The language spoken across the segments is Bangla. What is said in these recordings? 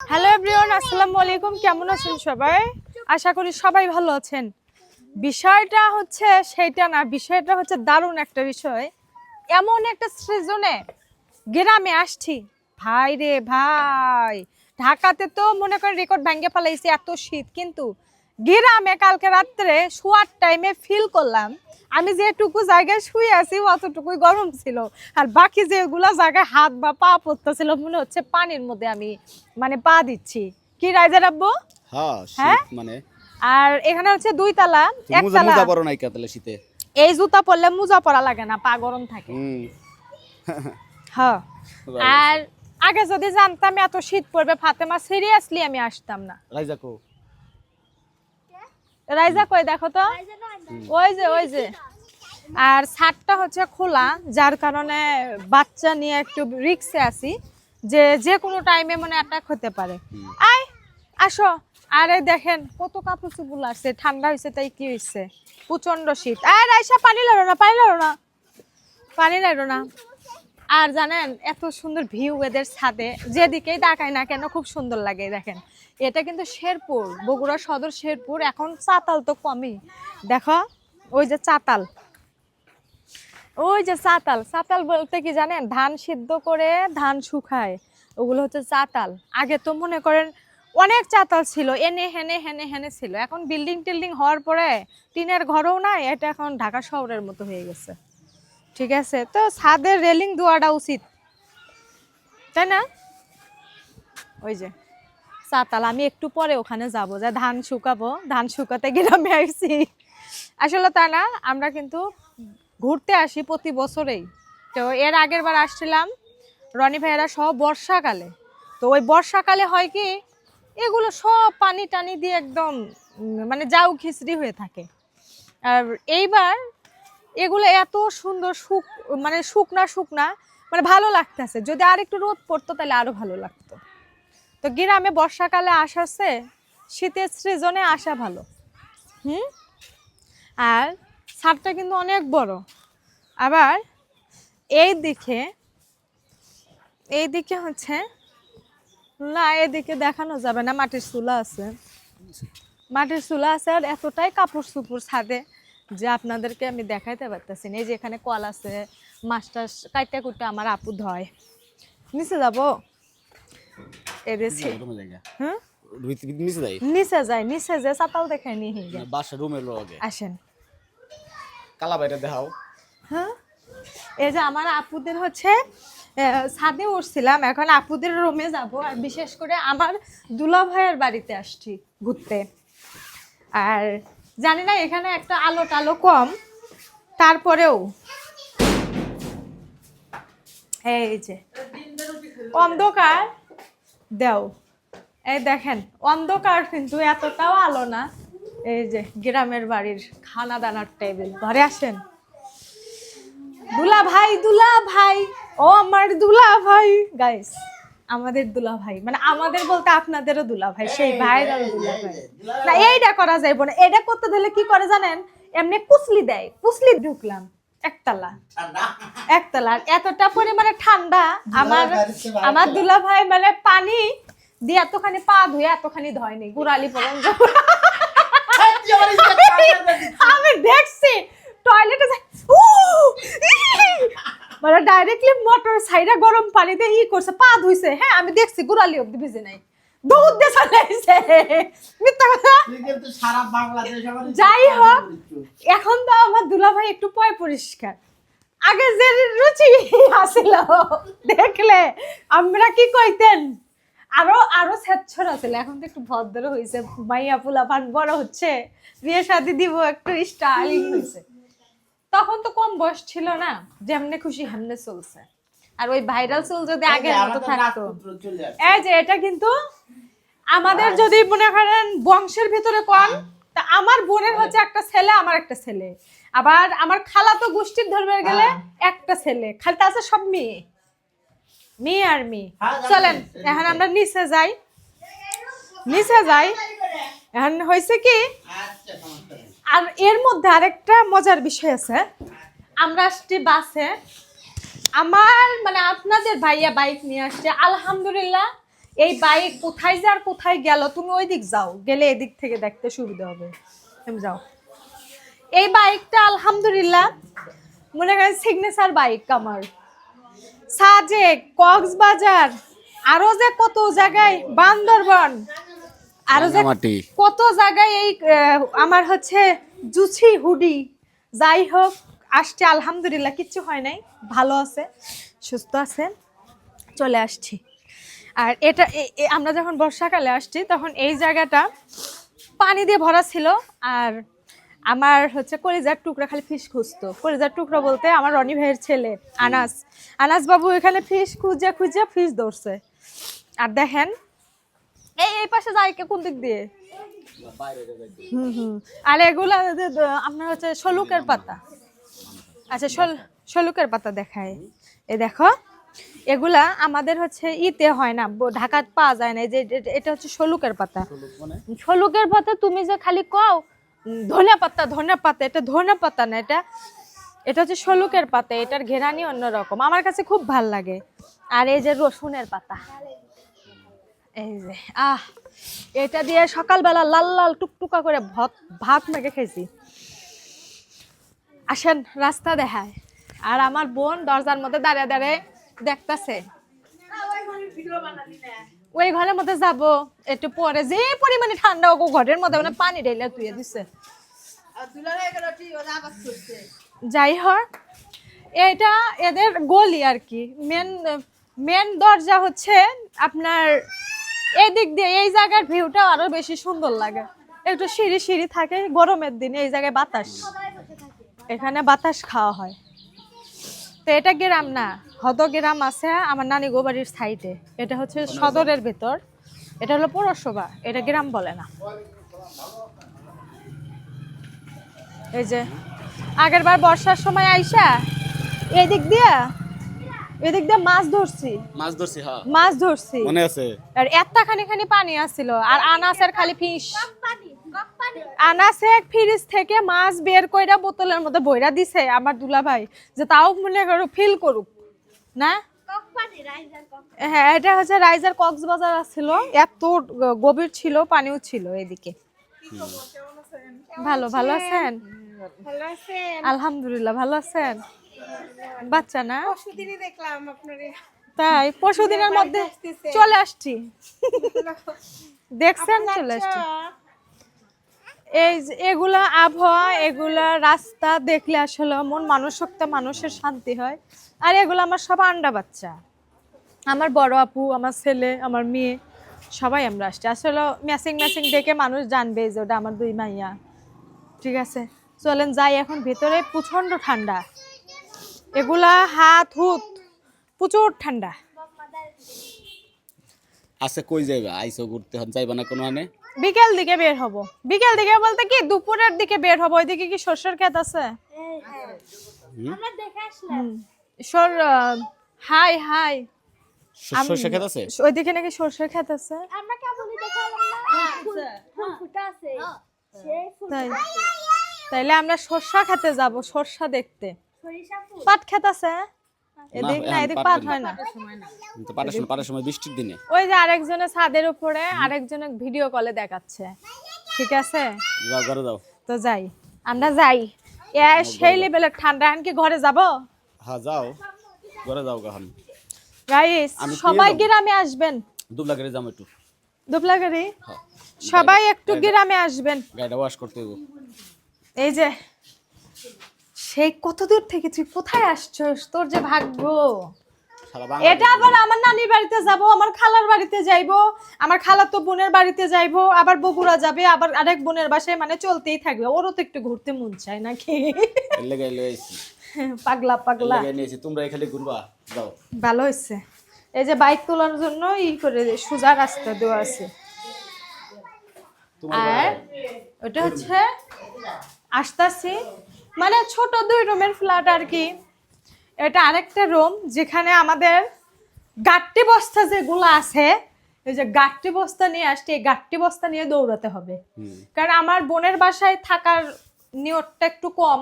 হ্যালো এভরিওয়ান আসসালামু আলাইকুম। কেমন আছেন সবাই? আশা করি সবাই ভালো আছেন। বিষয়টা হচ্ছে সেইটা না, বিষয়টা হচ্ছে দারুণ একটা বিষয়। এমন একটা সিজনে গ্রামে আসছি। ভাই রে ভাই, ঢাকাতে তো মনে করেন রেকর্ড ভাঙ্গে ফেলাইছি এত শীত, কিন্তু গ্রামে কালকে রাত্রে শোয়ার টাইমে ফিল করলাম আমি যেটুকু জায়গায় শুয়ে আছি অতটুকুই গরম ছিল। আর বাকি যেগুলো জায়গায় হাত বা পা পড়তেছিল মনে হচ্ছে পানির মধ্যে আমি মানে পা দিচ্ছি। কি রাইজার আব্বু? হ্যাঁ হ্যাঁ? মানে। আর এখানে হচ্ছে দুই তালা একতলা মুজা পরো নাই কাতলে শীতে? এই জুতা পরলে মোজা পরা লাগে না পা গরম থাকে। হুম। হ্যাঁ। আর আগে যদি জানতাম এত শীত পড়বে ফাতেমা সিরিয়াসলি আমি আসতাম না। রাইজা কো। রাইজা কই দেখো তো? ওই যে ওই যে। আর ছাদটা হচ্ছে খোলা যার কারণে বাচ্চা নিয়ে একটু রিক্সে আছি যে যে কোনো টাইমে মানে অ্যাটাক হতে পারে। আয় আসো। আরে দেখেন কত কাপড় চুপুল আসছে ঠান্ডা হয়েছে তাই কি হয়েছে? প্রচণ্ড শীত। আর রাইসা পানি লাড়ো না পানি লাড়ো না। পানি লাড়ো না। আর জানেন, এত সুন্দর ভিউ এদের ছাদে, যেদিকেই তাকায় না কেন খুব সুন্দর লাগে, দেখেন। এটা কিন্তু শেরপুর, বগুড়া সদর শেরপুর, এখন চাতাল তো কমই। দেখো, ওই যে চাতাল। ওই যে চাতাল চাতাল বলতে কি জানেন? ধান সিদ্ধ করে ধান শুকায়, ওগুলো হচ্ছে চাতাল। আগে তো মনে করেন অনেক চাতাল ছিল, এনে হেনে হেনে হেনে ছিল। এখন বিল্ডিং টিল্ডিং হওয়ার পরে টিনের ঘরও নাই, এটা এখন ঢাকা শহরের মতো হয়ে গেছে। ঠিক আছে? তো ছাদের রেলিং দেওয়াটা উচিত। তাই না? ওই যে, চাতাল, আমি একটু পরে ওখানে যাব, যে ধান শুকাবো। ধান শুকাতে গ্রামে আসছি আসলে তা না, আমরা কিন্তু ঘুরতে আসি প্রতি বছরেই। তো এর আগের বার আসছিলাম, রনি ভাইয়েরা সব বর্ষাকালে। তো ওই বর্ষাকালে হয় কি, এগুলো সব পানি টানি দিয়ে একদম মানে যাও খিচড়ি হয়ে থাকে। আর এইবার এগুলো এত সুন্দর শুক মানে শুকনা শুকনা মানে ভালো লাগতেছে। যদি আর একটু রোদ পড়তো তাহলে আরও ভালো লাগতো। তো গ্রামে বর্ষাকালে আসাছে শীতের সিজনে আসা ভালো। হুম? আর ছাদটা কিন্তু অনেক বড়। আবার এই দিকে এই দিকে হচ্ছে, না এদিকে দেখানো যাবে না, মাটির চুলা আছে। মাটির চুলা আছে আর এতটাই কাপড় চুপুর ছাদে। যে আপনাদেরকে আমি দেখাইতে পারতেছি না এই যে এখানে কল আছে মাছটা কাইটা কুটে আমার আপু ধয়। নিচে যাব? এদেশে রুমে রুইতে নিচে যাই। নিচে যায় নিচে যে চাতাল নিয়ে যায় বাসা রুমের লগে। আসেন। কালা বাইরে দেখাও। হ্যাঁ? এই যে আমার আপুদের হচ্ছে ছাদে উঠছিলাম এখন আপুদের রুমে যাব আর বিশেষ করে আমার দুলা ভাইয়ের বাড়িতে আসছি ঘুরতে। আর জানি না, এখানে একটা আলো টালো কম। তারপরেও। এই যে, অন্ধকার। দেও, এই দেখেন, অন্ধকার কিন্তু এতটাও আলো না। এই যে, গ্রামের বাড়ির খানা দানার টেবিল ঘরে আসেন। দুলা ভাই দুলা ভাই ও আমার দুলা ভাই গাইস আমাদের দুলা ভাই মানে আমাদের বলতে আপনাদেরও দুলা ভাই সেই ভাইরাল দুলা ভাই না এইটা করা যাইব না এটা করতে দিলে কি করে জানেন? এমনি কুসলি দেয় কুসলি ঢুকলাম একতলা। একতলা এতটা পরিমাণে ঠান্ডা আমার আমার দুলা ভাই মানে পানি দিয়ে এতখানি পা ধুয়ে এতখানি ধয়নি গুড়ালি পর্যন্ত। আমি দেখছি টয়লেটে! মানে ডাইরেক্টলি মোটর সাইডে গরম পানিতে ই করছে পা ধুইছে। হ্যাঁ আমি দেখছি গুড়ালি অব্দি ভিজে নাই। দৌড় দিয়ে চলে মিথ্যা কথা? যাই হোক এখন তো আমার দুলাভাই একটু পয় পরিষ্কার। আগে যে রুচি আসিল দেখলে আমরা কি কইতেন? আরও আরও স্বেচ্ছর আছিল এখন তো একটু ভদ্র হয়েছে মাইয়া পোলা পান বড় হচ্ছে। বিয়ে শাদি দিব একটু স্টাইলিং হয়েছে তখন তো কম বয়স ছিল না যেমনে খুশি হেমনে চলছে। আর ওই ভাইরাল চুল যদি আগের মতো থাকতো। এই যে এটা কিন্তু আমাদের যদি মনে করেন বংশের ভিতরে কোন তা আমার বোনের হচ্ছে একটা ছেলে আমার একটা ছেলে। আবার আমার খালা তো গোষ্ঠীর ধর্মে গেলে একটা ছেলে। খালতে আছে সব মেয়ে। মেয়ে আর মেয়ে। হ্যাঁ, চলেন এখন আমরা নিচে যাই। নিচে যাই। এখন হয়েছে কি? আচ্ছা আর এর মধ্যে আরেকটা মজার বিষয় আছে। আমরা আসছি বাসে। আমার মানে আপনাদের ভাইয়া বাইক নিয়ে আসছে। আলহামদুলিল্লাহ, এই বাইক কোথায় যে আর কোথায় গেল, তুমি ওই দিক যাও। গেলে এদিক থেকে দেখতে সুবিধা হবে। তুমি যাও। এই বাইকটা আলহামদুলিল্লাহ, মনে করেন সিগনেচার বাইক আমার। সাজেক, কক্সবাজার, আরও যে কত জায়গায়, বান্দরবন। আরও কত জায়গায় এই আমার হচ্ছে জুছি হুডি। যাই হোক আসছে আলহামদুলিল্লাহ কিচ্ছু হয় নাই। ভালো আছে সুস্থ আছে চলে আসছি। আর এটা আমরা যখন বর্ষাকালে আসছি তখন এই জায়গাটা পানি দিয়ে ভরা ছিল। আর আমার হচ্ছে কলিজার টুকরা খালি ফিশ খুঁজতো। কলিজার টুকরা বলতে আমার রনি ভাইয়ের ছেলে আনাস। আনাস বাবু এখানে ফিশ খুঁজে খুঁজে ফিশ ধরছে। আর দেখেন এই এই পাশে যায় কে কোন দিক দিয়ে? হুম হুম। আর এগুলা আপনার হচ্ছে শলুকের পাতা। আচ্ছা শোল শলুকের পাতা দেখায় এ দেখো এগুলা আমাদের হচ্ছে ইতে হয় না ঢাকাত পাওয়া যায় না। এই যে এটা হচ্ছে শলুকের পাতা। শলুকের পাতা তুমি যে খালি কও ধনে পাতা ধনে পাতা এটা ধনে পাতা না এটা এটা হচ্ছে শলুকের পাতা এটার ঘেরানি অন্যরকম। আমার কাছে খুব ভালো লাগে। আর এই যে রসুনের পাতা। এই যে, আহ, এটা দিয়ে সকালবেলা লাল লাল টুকটুকা করে ভাত ভাত মেখে খেয়েছি। আসেন, রাস্তা দেখায়। আর আমার বোন দরজার মধ্যে দাঁড়িয়ে দাঁড়িয়ে দেখতাছে। ওই ঘরের মধ্যে যাব, একটু পরে যে পরিমাণে ঠান্ডা ও ঘরের মধ্যে মানে পানি ঢেলে তুই দিছে। যাই হোক, এটা এদের গলি আর কি। মেন মেন দরজা হচ্ছে আপনার এদিক দিয়ে এই জায়গার ভিউটা আরও বেশি সুন্দর লাগে। একটু সিঁড়ি সিঁড়ি থাকে গরমের দিনে এই জায়গায় বাতাস। এখানে বাতাস খাওয়া হয়। তো এটা গ্রাম না হদ গ্রাম আছে আমার নানি গোবাড়ির সাইডে। এটা হচ্ছে সদরের ভেতর। এটা হলো পৌরসভা এটা গ্রাম বলে না। এই যে আগের বার বর্ষার সময় আইসা এদিক দিয়ে এদিক দিয়ে মাছ ধরছি। মাছ ধরছি হ্যাঁ। মাছ ধরছি। মনে আছে? আর একটা খানি খানি পানি আসছিল আর আনাসের খালি ফিস। আনাসে ফ্রিজ থেকে মাছ বের কইরা বোতলের মধ্যে বইরা দিছে আমার দুলা ভাই যে তাও মনে করো ফিল করুক না? হ্যাঁ এটা হচ্ছে রাইজার কক্সবাজার আসছিল এত গভীর ছিল পানিও ছিল এদিকে। ভালো ভালো আছেন। আলহামদুলিল্লাহ ভালো আছেন? বাচ্চা না? পরশুদিনই দেখলাম আপনার। তাই পরশু দিনের মধ্যে চলে আসছি। দেখছেন চলে আসছি। এই এগুলা আবহাওয়া এগুলা রাস্তা দেখলে আসলে মন মানসিকতা মানুষের শান্তি হয়। আর এগুলো আমার সব আন্ডা বাচ্চা। আমার বড় আপু আমার ছেলে আমার মেয়ে সবাই আমরা আসছি। আসলে ম্যাচিং ম্যাচিং দেখে মানুষ জানবে যে ওটা আমার দুই মাইয়া। ঠিক আছে? চলেন যাই এখন ভেতরে প্রচণ্ড ঠান্ডা। এগুলা হাত হুত প্রচুর ঠান্ডা। আছে কই যাইবা? আইসো ঘুরতে হন যাইবা না কোনো আনে? বিকেল দিকে বের হব। বিকেল দিকে বলতে কি দুপুরের দিকে বের হব। ওইদিকে কি শস্যের ক্ষেত আছে। সর হাই হাই। খেত আছে? ওইদিকে নাকি সর্ষের ক্ষেত আছে? আমরা দেখালাম ফুটা আছে। তাই তাইলে আমরা সর্ষা খেতে যাব সর্ষা দেখতে। পাট ক্ষেত আছে এদিক না এদিক পাট হয় না। তো পাটার সময় পাটার সময় বৃষ্টির দিনে। ওই যে আরেকজনের ছাদের উপরে ভিডিও কলে দেখাচ্ছে। ঠিক আছে? যাও ঘরে যাও। তো যাই আমরা যাই। এ সেই লেভেলের ঠান্ডা এখন কি ঘরে যাব? হ্যাঁ যাও। ঘরে যাও কখন গাইস সবাই গ্রামে আসবেন? একটু। হ্যাঁ। সবাই একটু গ্রামে আসবেন। গাড়িটা ওয়াশ করতে হইব। এই যে সেই কত দূর থেকে তুই কোথায় আসছস? তোর যে ভাগ্য। এটা আবার আমার নানির বাড়িতে যাব আমার খালার বাড়িতে যাইব আমার খালার তো বোনের বাড়িতে যাইব আবার বগুড়া যাবে আবার আরেক বোনের বাসায় মানে চলতেই থাকবে। ওরও তো একটু ঘুরতে মন চায় নাকি? পাগলা পাগলা। তোমরা এখানে ঘুরবা। যাও। ভালো হয়েছে এই যে বাইক তোলার জন্য ই করে সোজা রাস্তা দেওয়া আছে। আর ওটা হচ্ছে আসতাছি মানে ছোট দুই রুমের ফ্ল্যাট আর কি। এটা আরেকটা রুম যেখানে আমাদের গাট্টি বস্তা যেগুলো আছে এই যে গাট্টি বস্তা নিয়ে আসছে এই গাট্টি বস্তা নিয়ে দৌড়াতে হবে। কারণ আমার বোনের বাসায় থাকার নিয়তটা একটু কম।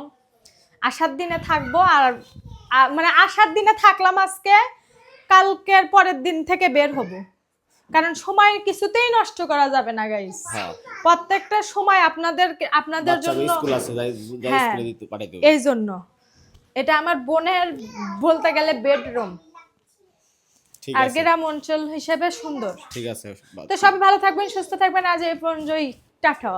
আসার দিনে থাকব আর মানে আসার দিনে থাকলাম আজকে কালকের পরের দিন থেকে বের হব। কারণ সময় কিছুতেই নষ্ট করা যাবে না গাইস হ্যাঁ। প্রত্যেকটা সময় আপনাদের আপনাদের জন্য হ্যাঁ। এই জন্য। এটা আমার বোনের বলতে গেলে বেডরুম আর গ্রাম অঞ্চল হিসেবে সুন্দর। ঠিক আছে তো সবাই ভালো থাকবেন সুস্থ থাকবেন। আজ এই পর্যন্তই। টাটা।